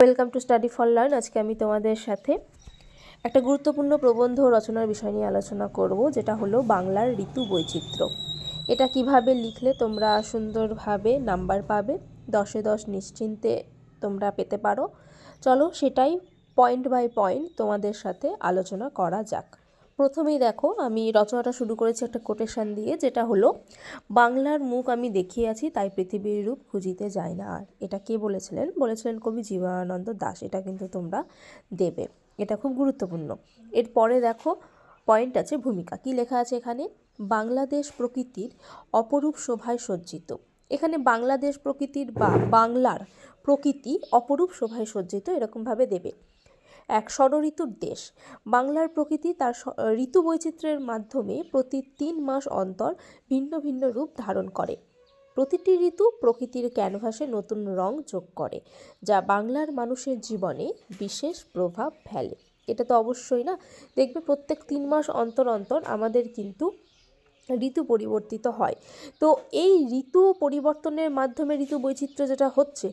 Welcome to study for learn আজকে আমি তোমাদের সাথে একটা গুরুত্বপূর্ণ প্রবন্ধ রচনার বিষয় নিয়ে আলোচনা করব, যেটা হলো বাংলার ঋতু বৈচিত্র্য। এটা কীভাবে লিখলে তোমরা সুন্দরভাবে নাম্বার পাবে, দশে দশ নিশ্চিন্তে তোমরা পেতে পারো। চলো সেটাই পয়েন্ট বাই পয়েন্ট তোমাদের সাথে আলোচনা করা যাক। প্রথমেই দেখো, আমি রচনাটা শুরু করেছি একটা কোটেশন দিয়ে, যেটা হলো, বাংলার মুখ আমি দেখিয়ে আছি, তাই পৃথিবীর রূপ খুঁজিতে যায় না আর। এটা কে বলেছিলেন? বলেছিলেন কবি জীবনানন্দ দাস এটা কিন্তু তোমরা দেবে। এটা খুব গুরুত্বপূর্ণ। এরপরে দেখো পয়েন্ট আছে ভূমিকা। কি লেখা আছে এখানে? বাংলাদেশ প্রকৃতির অপরূপ শোভায় সজ্জিত। এখানে বাংলাদেশ প্রকৃতির বা বাংলার প্রকৃতি অপরূপ শোভায় সজ্জিত, এরকমভাবে দেবে। এক ষড়ঋতুর দেশ। বাংলার প্রকৃতি তার ঋতু বৈচিত্র্যের মাধ্যমে প্রতি তিন মাস অন্তর ভিন্ন ভিন্ন রূপ ধারণ করে। প্রতিটি ঋতু প্রকৃতির ক্যানভাসে নতুন রং যোগ করে, যা বাংলার মানুষের জীবনে বিশেষ প্রভাব ফেলে। এটা তো অবশ্যই না? দেখবে প্রত্যেক তিন মাস অন্তর অন্তর আমাদের কিন্তু ঋতু পরিবর্তিত হয়। তো এই ঋতু পরিবর্তনের মাধ্যমে ঋতু বৈচিত্র্য যেটা হচ্ছে,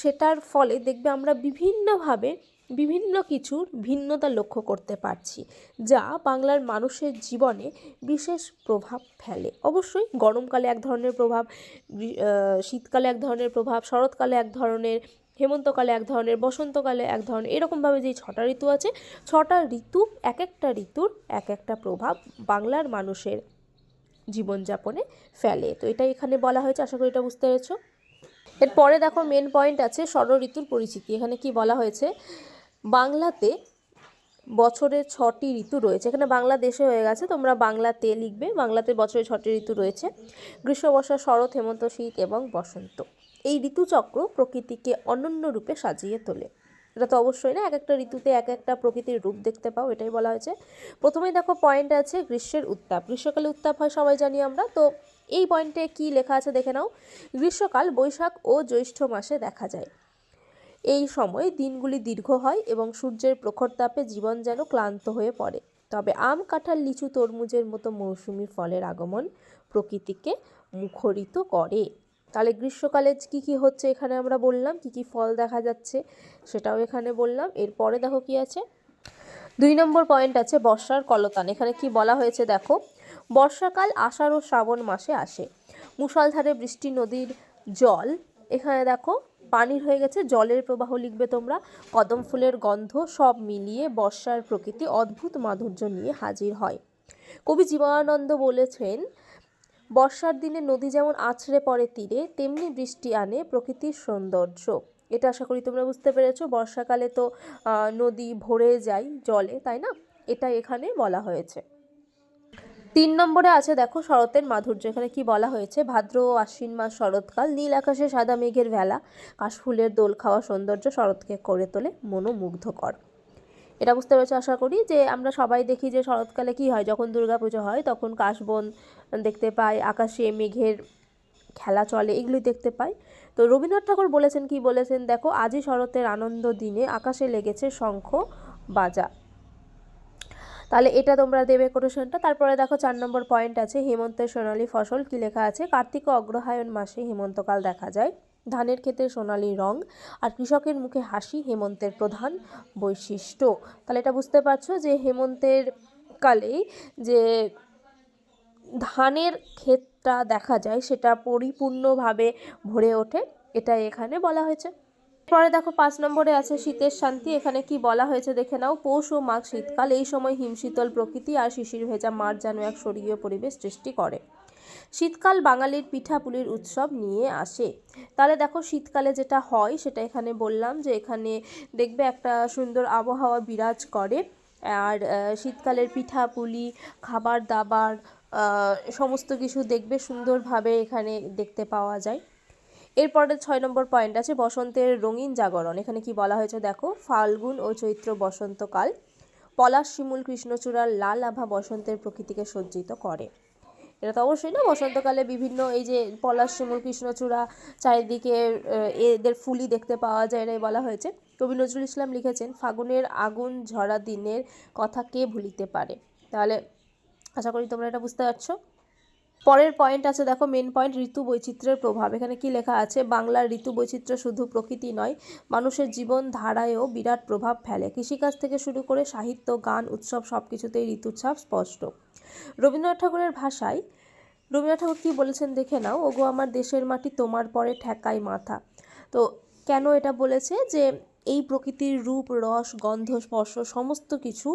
সেটার ফলে দেখবে আমরা বিভিন্নভাবে বিভিন্ন কিছুর ভিন্নতা লক্ষ্য করতে পারছি, যা বাংলার মানুষের জীবনে বিশেষ প্রভাব ফেলে। অবশ্যই গরমকালে এক ধরনের প্রভাব শীতকালে এক ধরনের প্রভাব, শরৎকালে এক ধরনের, হেমন্তকালে এক ধরনের, বসন্তকালে এক ধরনের, এরকমভাবে যে ছটা ঋতু আছে, ছটা ঋতু এক একটা ঋতুর এক একটা প্রভাব বাংলার মানুষের জীবনযাপনে ফেলে। তো এটা এখানে বলা হয়েছে, আশা করি এটা বুঝতে পেরেছ। এরপরে দেখো মেন পয়েন্ট আছে ষড় ঋতুর পরিচিতি। এখানে কি বলা হয়েছে? বাংলাতে বছরের ছটি ঋতু রয়েছে। এখানে বাংলাদেশে হয়ে গেছে। তোমরা বাংলাতে লিখবে, বাংলাতে বছরে ছটি ঋতু রয়েছে। গ্রীষ্ম বর্ষা শরৎ, হেমন্ত, শীত এবং বসন্ত। এই ঋতুচক্র প্রকৃতিকে অনন্য রূপে সাজিয়ে তোলে। এটা তো অবশ্যই না, এক একটা ঋতুতে এক একটা প্রকৃতির রূপ দেখতে পাও, এটাই বলা হয়েছে। প্রথমেই দেখো পয়েন্ট আছে গ্রীষ্মের উত্তাপ। গ্রীষ্মকালে উত্তাপ হয় সবাই জানি আমরা। তো এই পয়েন্টে কি লেখা আছে দেখে নাও। গ্রীষ্মকাল, বৈশাখ ও জ্যৈষ্ঠ মাসে দেখা যায়। এই সময় দিনগুলি দীর্ঘ হয় এবং সূর্যের প্রখর তাপে জীবন যেন ক্লান্ত হয়ে পড়ে। তবে আম, কাঁঠাল, লিচু, তরমুজের মতো মৌসুমি ফলের আগমন প্রকৃতিকে মুখরিত করে। তাহলে গ্রীষ্মকালে কি কি হচ্ছে এখানে আমরা বললাম, কি কি ফল দেখা যাচ্ছে সেটাও এখানে বললাম। এরপরে দেখো কি আছে? দুই নম্বর পয়েন্ট আছে বর্ষার কলতান। এখানে কি বলা হয়েছে দেখো? বর্ষাকাল আষাঢ় ও শ্রাবণ মাসে আসে। মুষলধারে বৃষ্টি, নদীর জল। এখানে দেখো পানির হয়ে গেছে, জলের প্রবাহ লিখবে তোমরা। কদম ফুলের গন্ধ সব মিলিয়ে বর্ষার প্রকৃতি অদ্ভুত মাধুর্য নিয়ে হাজির হয়। কবি জীবনানন্দ বলেছেন, বর্ষার দিনে নদী যেমন আছড়ে পড়ে তীরে, তেমনি বৃষ্টি আনে প্রকৃতির সৌন্দর্য। এটা আশা করি তোমরা বুঝতে পেরেছ। বর্ষাকালে তো নদী ভরে যায় জলে, তাই না? এটা এখানে বলা হয়েছে। তিন নম্বরে আছে দেখো শরতের মাধুর্য। এখানে কি বলা হয়েছে? ভাদ্র আশ্বিন মাস শরৎকাল, নীল আকাশে সাদা মেঘের ভেলা, কাশফুলের দোল খাওয়া সৌন্দর্য শরৎকে করে তোলে মনোমুগ্ধকর। এটা বুঝতে পেরেছ আশা করি যে আমরা সবাই দেখি যে শরৎকালে কি হয়? যখন দুর্গাপুজো হয় তখন কাশবন দেখতে পাই, আকাশে মেঘের খেলা চলে এগুলি দেখতে পাই। তো রবীন্দ্রনাথ ঠাকুর বলেছেন, কি বলেছেন? দেখো, আজই শরতের আনন্দ দিনে আকাশে লেগেছে শঙ্খ বাজা। তাহলে এটা তোমরা দেবে কোটেশনটা তারপরে দেখো চার নম্বর পয়েন্ট আছে হেমন্তের সোনালী ফসল কি লেখা আছে? কার্তিক অগ্রহায়ণ মাসে হেমন্তকাল দেখা যায়। ধানের ক্ষেতে সোনালী রং আর কৃষকের মুখে হাসি হেমন্তের প্রধান বৈশিষ্ট্য। তাহলে এটা বুঝতে পারছ যে হেমন্তের কালেই যে ধানের ক্ষেতটা দেখা যায়, সেটা পরিপূর্ণভাবে ভরে ওঠে। এটা এখানে বলা হয়েছে। পরে দেখো পাঁচ নম্বরে আছে শীতের শান্তি। এখানে কি বলা হয়েছে দেখে নাও, পৌষ ও মাঘ শীতকাল। এই সময় হিমশীতল প্রকৃতি আর শিশির ভেজা মাঠ যেন এক স্বর্গীয় পরিবেশ সৃষ্টি করে। শীতকাল বাঙালির পিঠাপুলির উৎসব নিয়ে আসে। তাহলে দেখো শীতকালে যেটা হয়, সেটা এখানে বললাম যে এখানে দেখবে একটা সুন্দর আবহাওয়া বিরাজ করে। আর শীতকালের পিঠাপুলি, খাবার দাবার সমস্ত কিছু দেখবে সুন্দরভাবে এখানে দেখতে পাওয়া যায়। এরপরে ছয় নম্বর পয়েন্ট আছে বসন্তের রঙিন জাগরণ। এখানে কি বলা হয়েছে দেখো? ফাল্গুন ও চৈত্র বসন্তকাল। পলাশ, শিমুল, কৃষ্ণচূড়ার লাল আভা বসন্তের প্রকৃতিকে সজ্জিত করে। এটা তো অবশ্যই না, বসন্তকালে বিভিন্ন এই যে পলাশ, শিমুল, কৃষ্ণচূড়া চারিদিকে এদের ফুলই দেখতে পাওয়া যায় এটাই বলা হয়েছে। কবি নজরুল ইসলাম লিখেছেন, ফাগুনের আগুন ঝরা দিনের কথা কে ভুলিতে পারে? তাহলে আশা করি তোমরা এটা বুঝতে পারছ। পরের পয়েন্ট আছে, দেখো মেন পয়েন্ট ঋতু বৈচিত্র্যের প্রভাব। এখানে কি লেখা আছে? বাংলার ঋতু বৈচিত্র্য শুধু প্রকৃতি নয়, মানুষের জীবন ধারায়ও বিরাট প্রভাব ফেলে। কৃষিকাজ থেকে শুরু করে সাহিত্য, গান, উৎসব সব কিছুতেই ঋতুর ছাপ স্পষ্ট। রবীন্দ্রনাথ ঠাকুরের ভাষায়, রবীন্দ্রনাথ ঠাকুর কী বলেছেন দেখে নাও, ওগো, আমার দেশের মাটি তোমার পরে ঠেকাই মাথা। তো কেন এটা বলেছে? যে এই প্রকৃতির রূপ, রস, গন্ধ, স্পর্শ, সমস্ত কিছু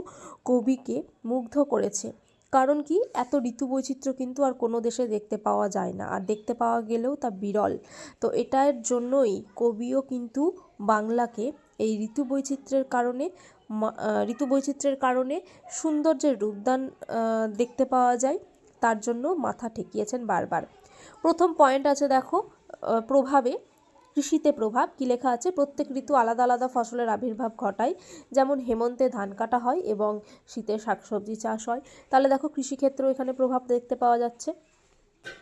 কবিকে মুগ্ধ করেছে। কারণ কি? এত ঋতু বৈচিত্র্য কিন্তু আর কোনো দেশে দেখতে পাওয়া যায় না। আর দেখতে পাওয়া গেলেও তা বিরল। তো এটার জন্যই কবিও কিন্তু বাংলাকে এই ঋতু বৈচিত্র্যের কারণে ঋতু বৈচিত্র্যের কারণে সৌন্দর্যের রূপদান দেখতে পাওয়া যায়। তার জন্য মাথা ঠেকিয়েছেন বারবার। প্রথম পয়েন্ট আছে দেখো প্রভাবে। কৃষিতে প্রভাব, কী লেখা আছে? প্রত্যেক ঋতু আলাদা আলাদা ফসলের আবির্ভাব ঘটায়। যেমন হেমন্তে ধান কাটা হয় এবং শীতে শাকসবজি চাষ হয়। তাহলে দেখো কৃষিক্ষেত্রেও এখানে প্রভাব দেখতে পাওয়া যাচ্ছে।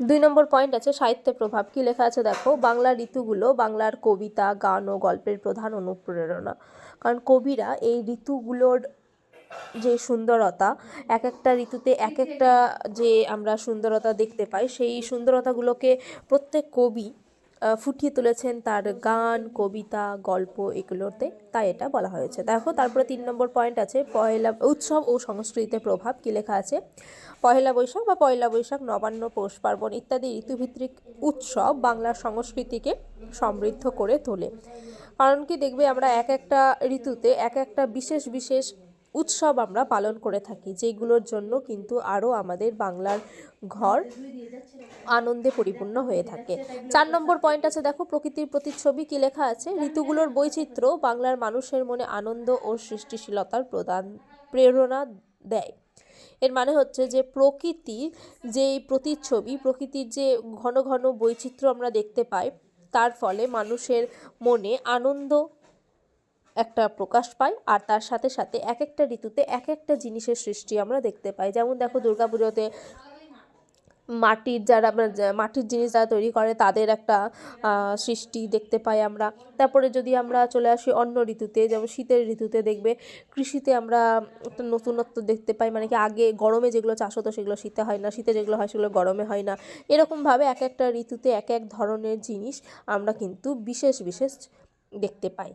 দুই নম্বর পয়েন্ট আছে সাহিত্যে প্রভাব। কী লেখা আছে দেখো? বাংলার ঋতুগুলো বাংলার কবিতা, গান ও গল্পের প্রধান অনুপ্রেরণা। কারণ কবিরা এই ঋতুগুলোর যে সুন্দরতা, এক একটা ঋতুতে এক একটা যে আমরা সুন্দরতা দেখতে পাই, সেই সুন্দরতাগুলোকে প্রত্যেক কবি ফুটিয়ে তুলেছেন তার গান, কবিতা, গল্প এগুলোতে। তাই এটা বলা হয়েছে। দেখো, তারপরে তিন নম্বর পয়েন্ট আছে, পয়লা উৎসব ও সংস্কৃতিতে প্রভাব কী লেখা আছে? পয়লা বৈশাখ বা পয়লা বৈশাখ, নবান্ন, পৌষ পার্বণ ইত্যাদি ঋতুভিত্তিক উৎসব বাংলার সংস্কৃতিকে সমৃদ্ধ করে তোলে। কারণ কি দেখবে, আমরা এক একটা ঋতুতে এক একটা বিশেষ বিশেষ উৎসব আমরা পালন করে থাকি, যেগুলোর জন্য কিন্তু আরও আমাদের বাংলার ঘর আনন্দে পরিপূর্ণ হয়ে থাকে। চার নম্বর পয়েন্ট আছে, দেখো, প্রকৃতির প্রতিচ্ছবি কি লেখা আছে? ঋতুগুলোর বৈচিত্র্য বাংলার মানুষের মনে আনন্দ ও সৃষ্টিশীলতার প্রদান, প্রেরণা দেয়। এর মানে হচ্ছে যে প্রকৃতির যে প্রতিচ্ছবি, প্রকৃতির যে ঘন ঘন বৈচিত্র্য আমরা দেখতে পাই, তার ফলে মানুষের মনে আনন্দ একটা প্রকাশ পায় আর তার সাথে সাথে এক একটা ঋতুতে এক একটা জিনিসের সৃষ্টি আমরা দেখতে পাই। যেমন দেখো দুর্গাপুজোতে মাটির যারা মাটির জিনিস যারা তৈরি করে তাদের একটা সৃষ্টি দেখতে পাই আমরা। তারপরে যদি আমরা চলে আসি অন্য ঋতুতে, যেমন শীতের ঋতুতে দেখবে কৃষিতে আমরা একটা নতুনত্ব দেখতে পাই মানে কি আগে গরমে যেগুলো চাষ হতো সেগুলো শীতে হয় না, শীতে যেগুলো হয় সেগুলো গরমে হয় না। এরকমভাবে এক একটা ঋতুতে এক এক ধরনের জিনিস আমরা কিন্তু বিশেষ বিশেষ দেখতে পাই।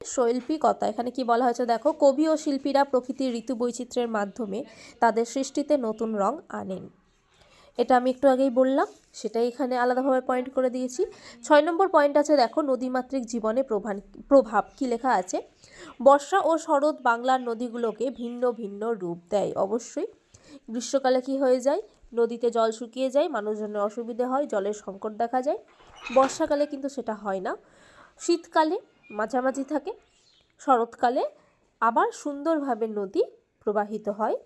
শৈল্পিকতা। এখানে কি বলা হয়েছে? দেখো, কবি ও শিল্পীরা প্রকৃতির ঋতু বৈচিত্র্যের মাধ্যমে তাদের সৃষ্টিতে নতুন রং আনেন। এটা আমি একটু আগেই বললাম, সেটাই এখানে আলাদাভাবে পয়েন্ট করে দিয়েছি। ছয় নম্বর পয়েন্ট আছে, দেখো, নদীমাতৃক জীবনে প্রভান, প্রভাব কি লেখা আছে? বর্ষা ও শরৎ বাংলার নদীগুলোকে ভিন্ন ভিন্ন রূপ দেয়, অবশ্যই। গ্রীষ্মকালে কি হয়ে যায়? নদীতে জল শুকিয়ে যায়, মানুষজনের অসুবিধে হয়, জলের সংকট দেখা যায়। বর্ষাকালে কিন্তু সেটা হয় না। শীতকালে মাঝামাঝি থাকে। শরৎকালে আবার সুন্দরভাবে নদী প্রবাহিত হয়।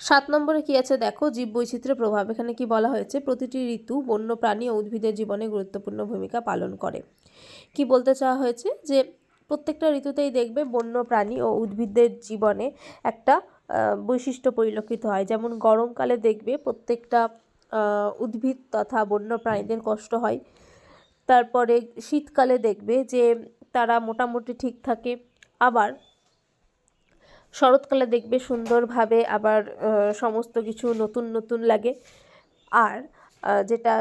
সাত নম্বরে কি আছে দেখো? জীব জীববৈচিত্র্যের প্রভাব। এখানে কি বলা হয়েছে? প্রতিটি ঋতু বন্য প্রাণী ও উদ্ভিদের জীবনে গুরুত্বপূর্ণ ভূমিকা পালন করে। কি বলতে চাওয়া হয়েছে? যে প্রত্যেকটা ঋতুতেই দেখবে বন্য প্রাণী ও উদ্ভিদদের জীবনে একটা বৈশিষ্ট্য পরিলক্ষিত হয়। যেমন গরমকালে দেখবে প্রত্যেকটা উদ্ভিদ তথা বন্য প্রাণীদের কষ্ট হয়। তারপরে শীতকালে দেখবে যে তারা মোটামুটি ঠিক থাকে। আবার শরৎকালে দেখবে সুন্দরভাবে আবার সমস্ত কিছু নতুন নতুন লাগে। আর যেটা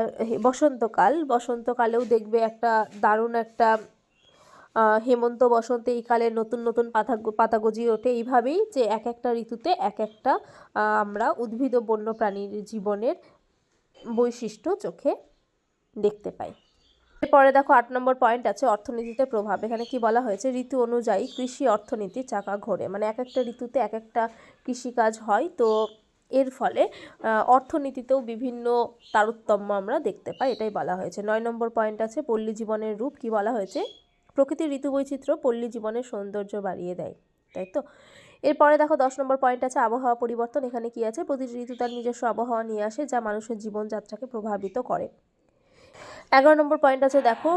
বসন্তকাল, বসন্তকালেও দেখবে একটা দারুণ একটা হেমন্ত বসন্ত এই কালে নতুন নতুন পাতা পাতা গজিয়ে ওঠে। এইভাবেই যে এক একটা ঋতুতে এক একটা আমরা উদ্ভিদ ও বন্য প্রাণীর জীবনের বৈশিষ্ট্য চোখে দেখতে পাই। এরপরে দেখো আট নম্বর পয়েন্ট আছে অর্থনীতিতে প্রভাব। এখানে কি বলা হয়েছে? ঋতু অনুযায়ী কৃষি অর্থনীতির চাকা ঘোরে। মানে এক একটা ঋতুতে এক একটা কৃষিকাজ হয়। তো এর ফলে অর্থনীতিতেও বিভিন্ন তারতম্য আমরা দেখতে পাই। এটাই বলা হয়েছে। নয় নম্বর পয়েন্ট আছে পল্লী জীবনের রূপ। কি বলা হয়েছে? প্রকৃতির ঋতু বৈচিত্র্য পল্লী জীবনের সৌন্দর্য বাড়িয়ে দেয়। তাই তো? এরপরে দেখো দশ নম্বর পয়েন্ট আছে আবহাওয়া পরিবর্তন। এখানে কি আছে? প্রতিটি ঋতু তার নিজস্ব আবহাওয়া নিয়ে আসে, যা মানুষের জীবনযাত্রাকে প্রভাবিত করে। এগারো নম্বর পয়েন্ট আছে, দেখো,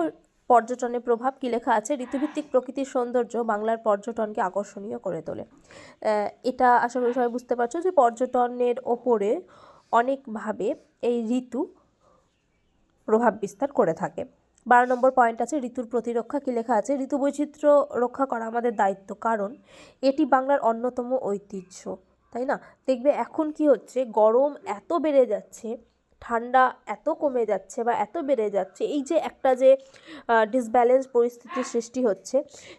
পর্যটনের প্রভাব কি লেখা আছে? ঋতুভিত্তিক প্রকৃতির সৌন্দর্য বাংলার পর্যটনকে আকর্ষণীয় করে তোলে। এটা আশা করি সবাই বুঝতে পারছ যে পর্যটনের ওপরে অনেকভাবে এই ঋতু প্রভাব বিস্তার করে থাকে। বারো নম্বর পয়েন্ট আছে, ঋতুর প্রতিরক্ষা কি লেখা আছে? ঋতু বৈচিত্র্য রক্ষা করা আমাদের দায়িত্ব, কারণ এটি বাংলার অন্যতম ঐতিহ্য, তাই না? দেখবে এখন কি হচ্ছে, গরম এত বেড়ে যাচ্ছে ঠান্ডা এত কমে যাচ্ছে বা এত বেড়ে যাচ্ছে, এই যে একটা যে ডিসব্যালেন্স পরিস্থিতির সৃষ্টি হচ্ছে,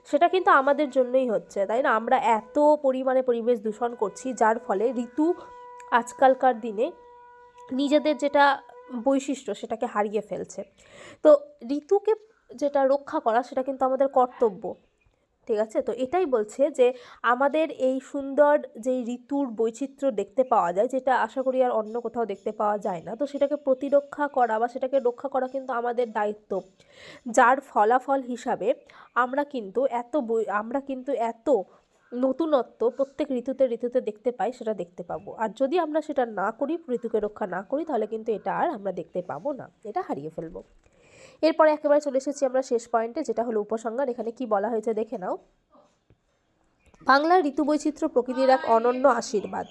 সেটা কিন্তু আমাদের জন্যই হচ্ছে, তাই না? আমরা এত পরিমাণে পরিবেশ দূষণ করছি, যার ফলে ঋতু আজকালকার দিনে নিজেদের যেটা বৈশিষ্ট্য সেটাকে হারিয়ে ফেলছে। তো ঋতুকে যেটা রক্ষা করা সেটা কিন্তু আমাদের কর্তব্য। ঠিক আছে? তো এটাই বলছে যে আমাদের এই সুন্দর যে ঋতুর বৈচিত্র্য দেখতে পাওয়া যায়, যেটা আশা করি আর অন্য কোথাও দেখতে পাওয়া যায় না, তো সেটাকে প্রতিরক্ষা করা বা সেটাকে রক্ষা করা কিন্তু আমাদের দায়িত্ব। যার ফলাফল হিসাবে আমরা কিন্তু এত আমরা কিন্তু এত নতুনত্ব প্রত্যেক ঋতুতে ঋতুতে দেখতে পাই, সেটা দেখতে পাবো। আর যদি আমরা সেটা না করি, ঋতুকে রক্ষা না করি, তাহলে কিন্তু এটা আর আমরা দেখতে পাবো না। এটা হারিয়ে ফেলব। এরপরে একেবারে চলে এসেছি আমরা শেষ পয়েন্টে, যেটা হলো উপসংহার। এখানে কি বলা হয়েছে দেখে নাও। বাংলার ঋতু বৈচিত্র্য প্রকৃতির এক অনন্য আশীর্বাদ।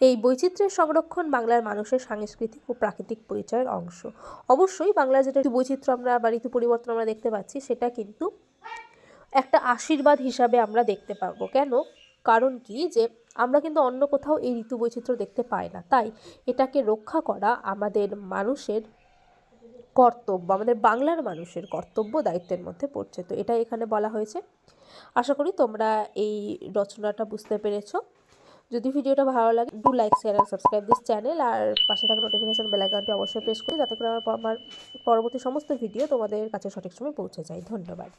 এই বৈচিত্র্যের সংরক্ষণ বাংলার মানুষের সাংস্কৃতিক ও প্রাকৃতিক পরিচয়ের অংশ। অবশ্যই বাংলার যেটা ঋতু বৈচিত্র্য আমরা বা ঋতু পরিবর্তন আমরা দেখতে পাচ্ছি, সেটা কিন্তু একটা আশীর্বাদ হিসাবে আমরা দেখতে পাবো। কেন? কারণ কি? যে আমরা কিন্তু অন্য কোথাও এই ঋতু বৈচিত্র্য দেখতে পাই না। তাই এটাকে রক্ষা করা আমাদের মানুষের কর্তব্য, আমাদের বাংলার মানুষের কর্তব্য দায়িত্বের মধ্যে পড়ছে। তো এটাই এখানে বলা হয়েছে। আশা করি তোমরা এই রচনাটা বুঝতে পেরেছ। যদি ভিডিওটা ভালো লাগে ডু লাইক শেয়ার আর সাবস্ক্রাইব দিস চ্যানেল আর পাশে থাকা নোটিফিকেশান বেল আইকনটি অবশ্যই প্রেস করি, যাতে করে আমার পরবর্তী সমস্ত ভিডিও তোমাদের কাছে সঠিক সময় পৌঁছে যায়। ধন্যবাদ।